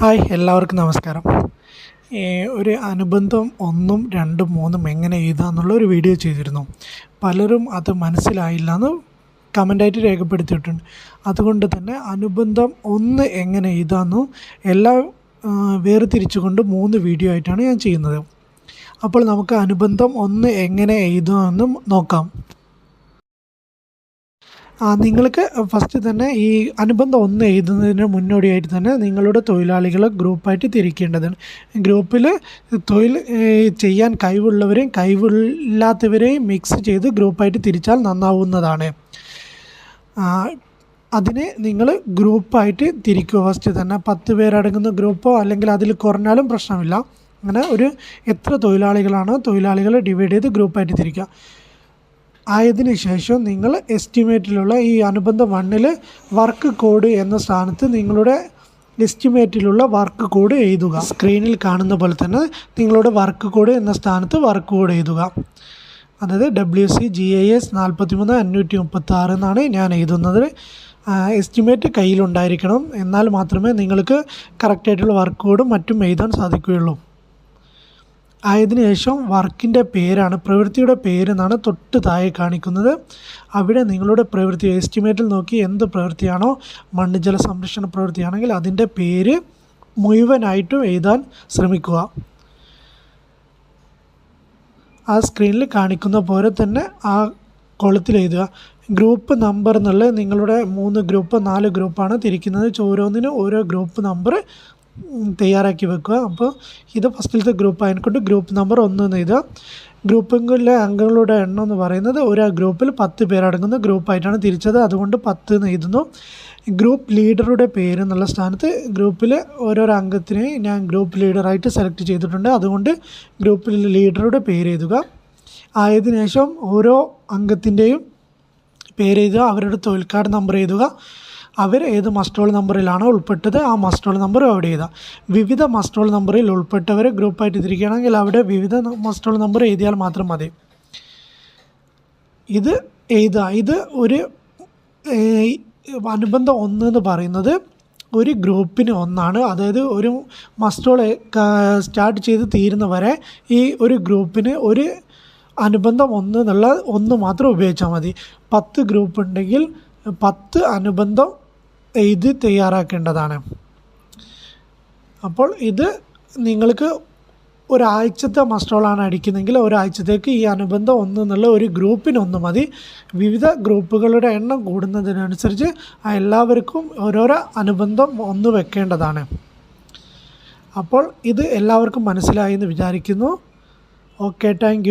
Hi എല്ലാവർക്കും നമസ്കാരം. ഒരു അനുബന്ധം ഒന്നും രണ്ടും മൂന്നും എങ്ങനെ എഴുതാമെന്നുള്ള ഒരു വീഡിയോ ചെയ്തിരുന്നു. പലരും അത് മനസ്സിലായില്ല എന്ന് കമന്റായിട്ട് രേഖപ്പെടുത്തിയിട്ടുണ്ട്. അതുകൊണ്ട് തന്നെ അനുബന്ധം ഒന്ന് എങ്ങനെ എഴുതാമെന്നും എല്ലാം വേർതിരിച്ചുകൊണ്ട് മൂന്ന് വീഡിയോ ആയിട്ടാണ് ഞാൻ ചെയ്യുന്നത്. അപ്പോൾ നമുക്ക് അനുബന്ധം ഒന്ന് എങ്ങനെ എഴുതാമെന്നും നോക്കാം. നിങ്ങൾക്ക് ഫസ്റ്റ് തന്നെ ഈ അനുബന്ധം ഒന്ന് എഴുതുന്നതിന് മുന്നോടിയായിട്ട് തന്നെ നിങ്ങളുടെ തൊഴിലാളികളെ ഗ്രൂപ്പായിട്ട് തിരിക്കേണ്ടതാണ്. ഗ്രൂപ്പിൽ തൊഴിൽ ചെയ്യാൻ കഴിവുള്ളവരെയും കഴിവില്ലാത്തവരെയും മിക്സ് ചെയ്ത് ഗ്രൂപ്പായിട്ട് തിരിച്ചാൽ നന്നാവുന്നതാണ്. അതിനെ നിങ്ങൾ ഗ്രൂപ്പായിട്ട് തിരിക്കുക ഫസ്റ്റ് തന്നെ. പത്ത് പേരടങ്ങുന്ന ഗ്രൂപ്പോ അല്ലെങ്കിൽ അതിൽ കുറഞ്ഞാലും പ്രശ്നമില്ല. അങ്ങനെ ഒരു എത്ര തൊഴിലാളികളാണോ തൊഴിലാളികളെ ഡിവൈഡ് ചെയ്ത് ഗ്രൂപ്പായിട്ട് തിരിക്കുക. ആയതിനു ശേഷം നിങ്ങൾ എസ്റ്റിമേറ്റിലുള്ള ഈ അനുബന്ധ വണ്ണിൽ വർക്ക് കോഡ് എന്ന സ്ഥാനത്ത് നിങ്ങളുടെ എസ്റ്റിമേറ്റിലുള്ള വർക്ക് കോഡ് എഴുതുക. സ്ക്രീനിൽ കാണുന്ന പോലെ തന്നെ നിങ്ങളുടെ വർക്ക് കോഡ് എന്ന സ്ഥാനത്ത് വർക്ക് കോഡ് എഴുതുക. അതായത് W C G I S നാൽപ്പത്തി മൂന്ന് അഞ്ഞൂറ്റി മുപ്പത്തി ആറ് എന്നാണ് ഞാൻ എഴുതുന്നത്. എസ്റ്റിമേറ്റ് കയ്യിലുണ്ടായിരിക്കണം. എന്നാൽ മാത്രമേ നിങ്ങൾക്ക് കറക്റ്റായിട്ടുള്ള വർക്ക് കോഡും മറ്റും എഴുതാൻ സാധിക്കുകയുള്ളൂ. ആയതിനു ശേഷം വർക്കിന്റെ പേരാണ് പ്രവൃത്തിയുടെ പേരെന്നാണ് തൊട്ട് താഴെ കാണിക്കുന്നത്. അവിടെ നിങ്ങളുടെ പ്രവൃത്തി എസ്റ്റിമേറ്റിൽ നോക്കി എന്ത് പ്രവൃത്തിയാണോ മണ്ണ് ജല സംരക്ഷണ പ്രവൃത്തിയാണെങ്കിൽ അതിന്റെ പേര് മുഴുവനായിട്ടും എഴുതാൻ ശ്രമിക്കുക. ആ സ്ക്രീനിൽ കാണിക്കുന്ന പോലെ തന്നെ ആ കൊളത്തിൽ എഴുതുക. ഗ്രൂപ്പ് നമ്പർ എന്നുള്ളത് നിങ്ങളുടെ മൂന്ന് ഗ്രൂപ്പ് നാല് ഗ്രൂപ്പാണ് തിരിക്കുന്നത്. ഓരോന്നിനും ഓരോ ഗ്രൂപ്പ് നമ്പർ തയ്യാറാക്കി വെക്കുക. അപ്പോൾ ഇത് ഫസ്റ്റിലത്തെ ഗ്രൂപ്പ് ആയതുകൊണ്ട് ഗ്രൂപ്പ് നമ്പർ ഒന്ന് എന്ന് എഴുതുക. ഗ്രൂപ്പുകളിലെ അംഗങ്ങളുടെ എണ്ണം എന്ന് പറയുന്നത് ഒരു ഗ്രൂപ്പിൽ പത്ത് പേരടങ്ങുന്ന ഗ്രൂപ്പായിട്ടാണ് തിരിച്ചത്. അതുകൊണ്ട് പത്ത് എന്ന് എഴുതുന്നു. ഗ്രൂപ്പ് ലീഡറുടെ പേര് എന്നുള്ള സ്ഥാനത്ത് ഗ്രൂപ്പിൽ ഓരോരോ അംഗത്തിനെ ഞാൻ ഗ്രൂപ്പ് ലീഡറായിട്ട് സെലക്ട് ചെയ്തിട്ടുണ്ട്. അതുകൊണ്ട് ഗ്രൂപ്പിൽ ലീഡറുടെ പേര് എഴുതുക. ആയതിനു ശേഷം ഓരോ അംഗത്തിന്റെയും പേര് എഴുതുക. അവരുടെ തൊഴിൽക്കാർ നമ്പർ എഴുതുക. അവർ ഏത് മസ്റ്റോൾ നമ്പറിലാണോ ഉൾപ്പെട്ടത് ആ മസ്റ്റോൾ നമ്പർ അവിടെ ചെയ്താൽ വിവിധ മസ്റ്റോൾ നമ്പറിൽ ഉൾപ്പെട്ടവരെ ഗ്രൂപ്പായിട്ട് തിരിക്കുകയാണെങ്കിൽ അവിടെ വിവിധ മസ്റ്റോൾ നമ്പർ എഴുതിയാൽ മാത്രം മതി. ഇത് എഴുതുക ഇത് ഒരു അനുബന്ധം ഒന്ന് എന്ന് പറയുന്നത് ഒരു ഗ്രൂപ്പിന് ഒന്നാണ്. അതായത് ഒരു മസ്റ്റോൾ സ്റ്റാർട്ട് ചെയ്ത് തീരുന്നവരെ ഈ ഒരു ഗ്രൂപ്പിന് ഒരു അനുബന്ധം ഒന്ന് എന്നുള്ള ഒന്ന് മാത്രം ഉപയോഗിച്ചാൽ മതി. പത്ത് ഗ്രൂപ്പ് ഉണ്ടെങ്കിൽ പത്ത് അനുബന്ധം എഴുതി തയ്യാറാക്കേണ്ടതാണ്. അപ്പോൾ ഇത് നിങ്ങൾക്ക് ഒരാഴ്ചത്തെ മസ്റ്റോളാണ് അടിക്കുന്നതെങ്കിൽ ഒരാഴ്ചത്തേക്ക് ഈ അനുബന്ധം ഒന്ന് എന്നുള്ള ഒരു ഗ്രൂപ്പിനൊന്ന് മതി. വിവിധ ഗ്രൂപ്പുകളുടെ എണ്ണം കൂടുന്നതിനനുസരിച്ച് എല്ലാവർക്കും ഓരോരോ അനുബന്ധം ഒന്ന് വെക്കേണ്ടതാണ്. അപ്പോൾ ഇത് എല്ലാവർക്കും മനസ്സിലായി എന്ന് വിചാരിക്കുന്നു. Okay thank